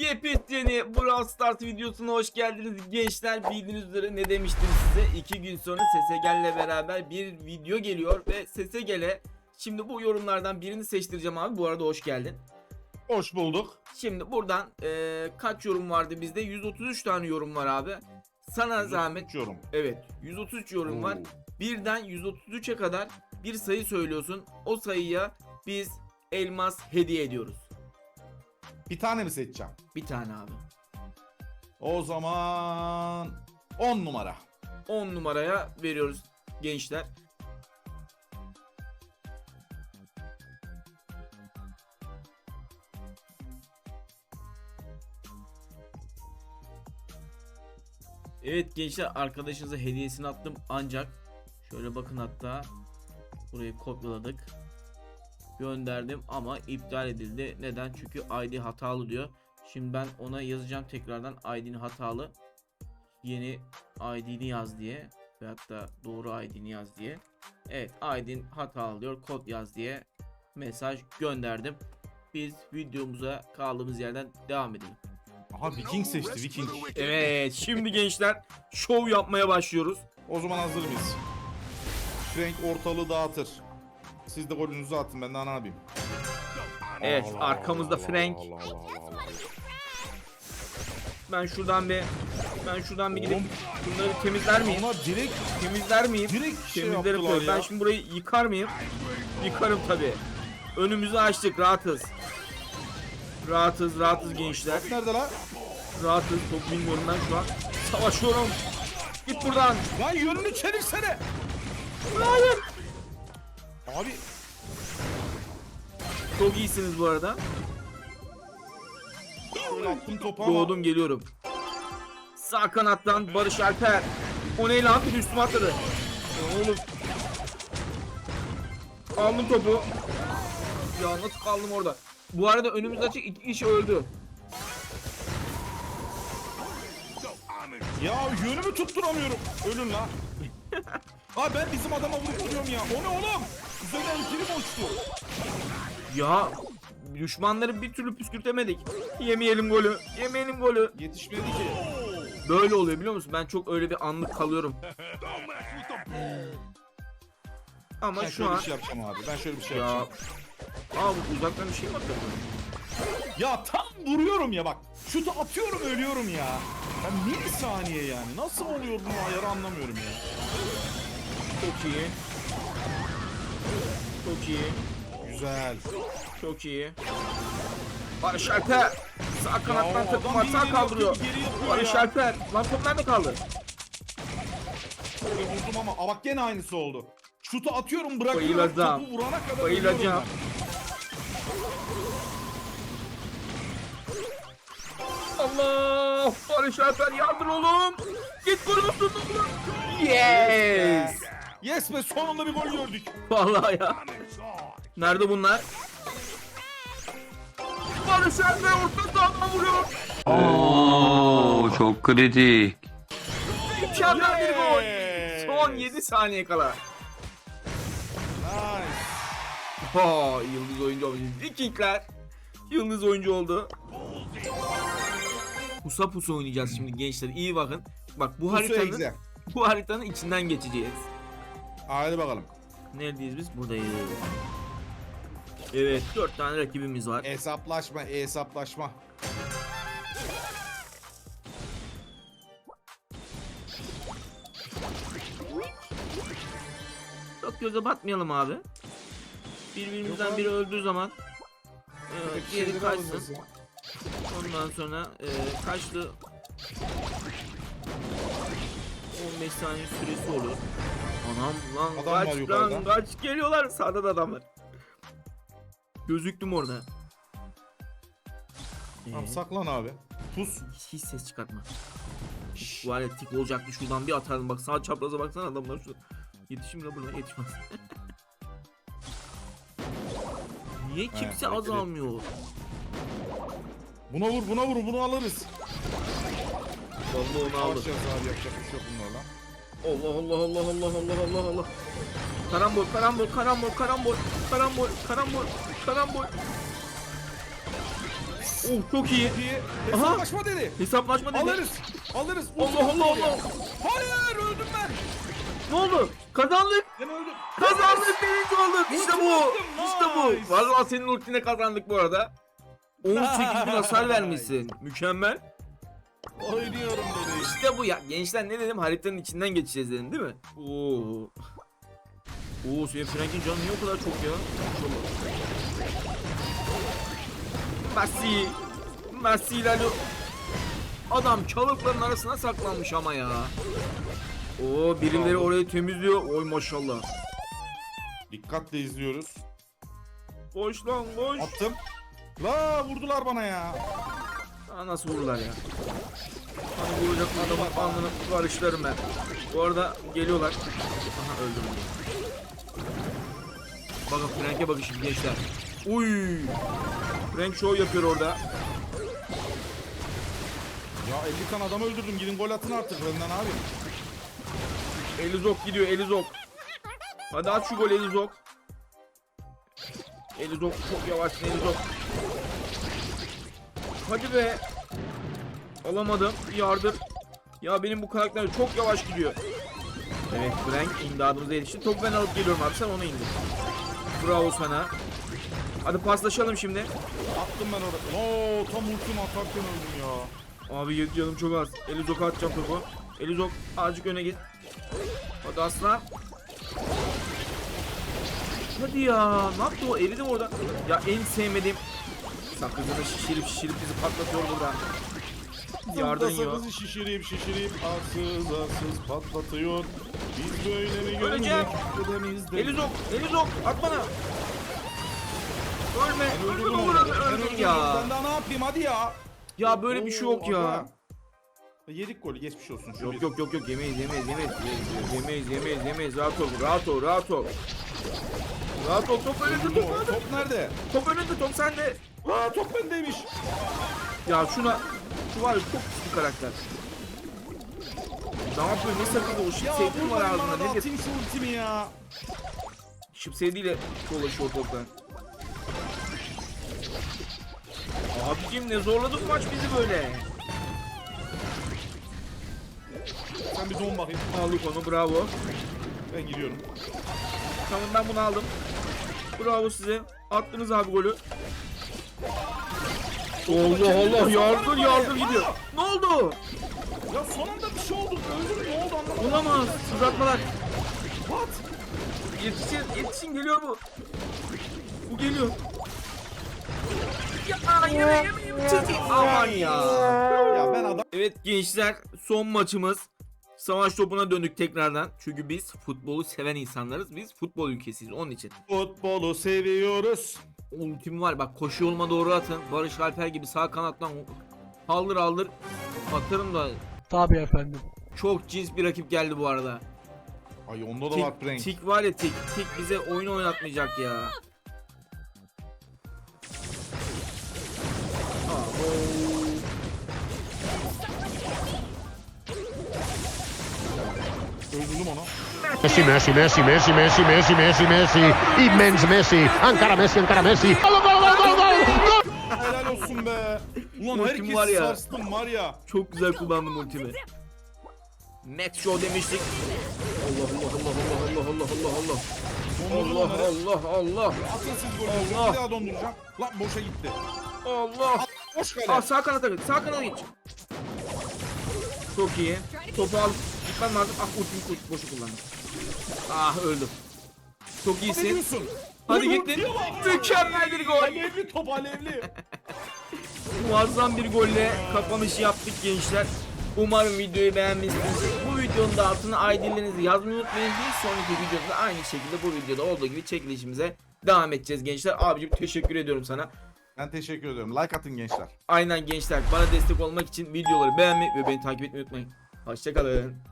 Yepyeni Brawl Stars videosuna hoş geldiniz gençler. Bildiğiniz üzere ne demiştim size? 2 gün sonra Sesegel'le beraber bir video geliyor ve Sesegel'e şimdi bu yorumlardan birini seçtireceğim abi. Bu arada hoş geldin. Hoş bulduk. Şimdi buradan eee, kaç yorum vardı bizde? 133 tane yorum var abi. Sana zahmet. Uçuyorum. Evet 133 yorum var. Birden 133'e kadar bir sayı söylüyorsun. O sayıya biz elmas hediye ediyoruz. Bir tane mi seçeceğim? Bir tane abi. O zaman 10 numara. 10 numaraya veriyoruz gençler. Evet gençler arkadaşınıza hediyesini attım ancak şöyle bakın hatta burayı kopyaladık gönderdim ama iptal edildi neden çünkü ID hatalı diyor şimdi ben ona yazacağım tekrardan ID'ni hatalı yeni ID'ni yaz diye ve hatta doğru ID'ni yaz diye. Evet ID'in hatalı diyor kod yaz diye mesaj gönderdim. Biz videomuza kaldığımız yerden devam edelim. Aha Viking seçti Viking. Evet şimdi gençler şov yapmaya başlıyoruz. O zaman hazır mıyız? Frank ortalığı dağıtır. Siz de golünüzü atın ben de ne yapayım? Evet Allah arkamızda Allah Frank. Allah Allah Allah Allah. Ben şuradan bir ben şuradan bir gidip Oğlum, bunları bir temizler miyim? Onlar direkt Temizler miyim? direkt şey Temizleri yaptılar koy. ya. Ben şimdi burayı yıkar mıyım? Yıkarım tabi. Önümüzü açtık rahatız. Rahatız rahatız gençler. Nerede lan? Rahatız çok bilmiyorum ben şu an. Savaşıyorum. Git buradan. Lan yönünü çevirsene. Hayır. Abi Çok iyisiniz bu arada. şöyle attım topu ama. Doğdum geliyorum. Sağ kanattan Barış Alper. O ne lan? Bir üstüme atladı. Oğlum. Aldım topu. Ya nasıl kaldım orada? Bu arada önümüzde açık iki kişi öldü. Ya yönümü tutturamıyorum. Ölün lan. Abi ben bizim adama vurup duruyorum ya. O ne oğlum? İkili mi uçtu? Ya düşmanları bir türlü püskürtemedik. Yemeyelim golü. Yemeyelim golü. Yetişmedi ki. Böyle oluyor biliyor musun? Ben çok öyle bir anlık kalıyorum. Ama Ben şu şöyle an bir şey yapacağım abi. Ben şöyle bir şey ya yapacağım. Aa bu uzaktan bir şey mi atıyor? Ya tam vuruyorum ya bak. Şutu atıyorum ölüyorum ya. Ben bir saniye yani. Nasıl oluyor bu ayarı anlamıyorum ya. Çok iyi. Çok iyi. Güzel. Çok iyi. Barış Alper. Sağ kanattan Ya, takım adam var. Sağ kaldırıyor. geri yapıyor Barış ya. Alper. Lan top nerede kaldı? Böyle vurdum ama Aa, bak gene aynısı oldu. Şutu atıyorum bırakıyorum. Bayılacağım. Topu vurana kadar Bayılacağım. ölüyorum Allah! Barış Alper yardım oğlum. Git olsun oğlum. Yes. Yes be sonunda bir gol gördük. Vallahi ya. Nerede bunlar? Barış Alper orta sahadan vuruyor. Oo çok kritik. Mükemmel bir gol. Son 7 saniye kala. Nice. Ha, yıldız oyuncu oldu. Vikingler yıldız oyuncu oldu. Pusa pusa oynayacağız şimdi gençler. İyi bakın. Bak bu Pusu haritanın egze. bu haritanın içinden geçeceğiz. Hadi bakalım. Neredeyiz biz? Buradayız. Evet, 4 tane rakibimiz var. Hesaplaşma, hesaplaşma. Çok göze batmayalım abi. Birbirimizden Yok abi. biri öldüğü zaman e, Buradaki diğeri şeyleri kaçsın. alacağız ya. Ondan sonra e, kaçtı 15 saniye süresi olur. Anam lan Adam var kaç yukarıda. lan kaç geliyorlar sağda da adamlar. Gözüktüm orada. Tamam Ee, saklan abi. Pus. hiç, hiç ses çıkartma. Bu alet tik olacaktı şuradan bir atardım bak sağ çapraza baksana adamlar şu. Yetişim la buna yetişmez. Niye kimse hareket et. azalmıyor? Buna vur, buna vur, bunu alırız. Vallahi onu aldı. Alacağız abi yapacak bir şey yok bunlarla. Allah Allah Allah Allah Allah Allah Allah. Karambol karambol karambol karambol karambol karambol karambol. Oh, çok iyi. Aha. Hesaplaşma dedi. Hesaplaşma dedi. Alırız. Alırız. Allah Allah Allah. Hayır öldüm ben. Ne oldu? Kazandık. Ben öldüm. Kazandık birinci olduk. İşte bu. İşte bu. Vallahi senin ultine kazandık bu arada. 18 bin hasar vermişsin. Mükemmel. Oynuyorum dedi. İşte bu ya. Gençler ne dedim? Haritanın içinden geçeceğiz dedim değil mi? Oo. Oo senin Frank'in canı niye o kadar çok ya? Merci. Merci ilerliyor. Adam çalıkların arasına saklanmış ama ya. Oo birileri orayı temizliyor. Oy maşallah. Dikkatle izliyoruz. Boş lan boş. Attım. La vurdular bana ya. Aa, nasıl vururlar ya? Hani vuracak adamın alnını karıştırırım ben. Bu arada geliyorlar. Aha öldüm. Bakın Frank'e bakın şimdi gençler. Uy. Frank show yapıyor orada. Ya 50 tane adam öldürdüm. Gidin gol atın artık benden abi. Elizok gidiyor Elizok. Hadi at şu gol Elizok. Elizok çok yavaşsın Elizok. Hadi be. Alamadım. Yardır. Ya benim bu karakter çok yavaş gidiyor. Evet Frank imdadımıza yetişti. Topu ben alıp geliyorum abi sen onu indir. Bravo sana. Hadi paslaşalım şimdi. Attım ben orada. Oo tam ultimi atarken öldüm ya. Abi yedi canım çok az. Elizok'a atacağım topu. Elizok azıcık öne git. Hadi aslan. Hadi ya. Ne yaptı o? Eridi mi orada? Ya en sevmediğim sakızını şişirip şişirip bizi patlatıyor burada. Yardım Sakızı yiyor. şişirip şişirip arsız arsız patlatıyor. Biz böyle mi Öleceğim. gördük dedemizde. Elizok, Elizok at bana. Ölme, öldürdüm olur öldürdüm. ya. Ben daha ne yapayım hadi ya. Ya böyle bir şey yok ya. Yedik golü geçmiş olsun. Şu Yok bir. yok yok yok yemeyiz yemeyiz yemeyiz yemeyiz yemeyiz yemeyiz rahat ol rahat ol rahat ol. Rahat ol top önünde top önünde Top nerede? top önünde top sende. Aa top bendeymiş. Ya şuna şu var ya çok bir karakter. Ne yapıyor ne sakın o sevdiğim var vurmayın bana ağzına da nedir? atayım şu ultimi ya. Şıp sevdiğiyle dolaşıyor toplar. Abicim ne zorladı bu maç bizi böyle. Sen bir don bakayım. Aldık onu bravo. Ben gidiyorum. Tamam ben bunu aldım. Bravo size. Attınız abi golü. Allah Allah yardır yardır gidiyor. Ne oldu? Ya son anda bir şey oldu. Öldüm ne oldu anlamadım. Olamaz. Uzatmalar. What? Yetişin yetişin geliyor bu. Bu geliyor. Ya yeme yeme yeme. Aman ya. Ya ben adam Evet gençler son maçımız. Savaş topuna döndük tekrardan. Çünkü biz futbolu seven insanlarız. Biz futbol ülkesiyiz onun için. futbolu seviyoruz. Ultim var bak koşu yoluma doğru atın. Barış Alper gibi sağ kanattan haldır haldır atarım da Tabii efendim. çok cins bir rakip geldi bu arada. Ay onda da var prank. tik var ya tik tik bize oyun oynatmayacak ya. Abo. Vurdum. Messi, Messi, Messi, Messi, Messi, Messi, Messi, Messi. İmmens Messi. Ankara Messi, Ankara Messi. Gol, gol, gol, gol, gol. Helal olsun be. Ulan Ultim herkesi var ya. sarstım var ya. Çok güzel kullandım ultimi. Max Show demiştik. Allah Allah Allah Allah Allah Allah Allah. Allah Allah Allah Allah. Atın siz golü. Allah. Bir daha donduracağım. Lan boşa gitti. Allah. Boş kale. Aa, sağ kanata git. Sağ kanata git. Çok iyi. Topu al. Gitmem lazım. Ah ultimi boşu kullandım. Ah öldüm. Çok iyisin. Hadi gittin. Mükemmel bir gol. Alevli top alevli. Muazzam bir golle kapanışı yaptık gençler. Umarım videoyu beğenmişsinizdir. Bu videonun da altına ID'lerinizi yazmayı unutmayın. Bir sonraki videoda aynı şekilde bu videoda olduğu gibi çekilişimize devam edeceğiz gençler. Abicim teşekkür ediyorum sana. Ben teşekkür ediyorum. Like atın gençler. Aynen gençler bana destek olmak için videoları beğenmeyi ve beni takip etmeyi unutmayın. Hoşçakalın.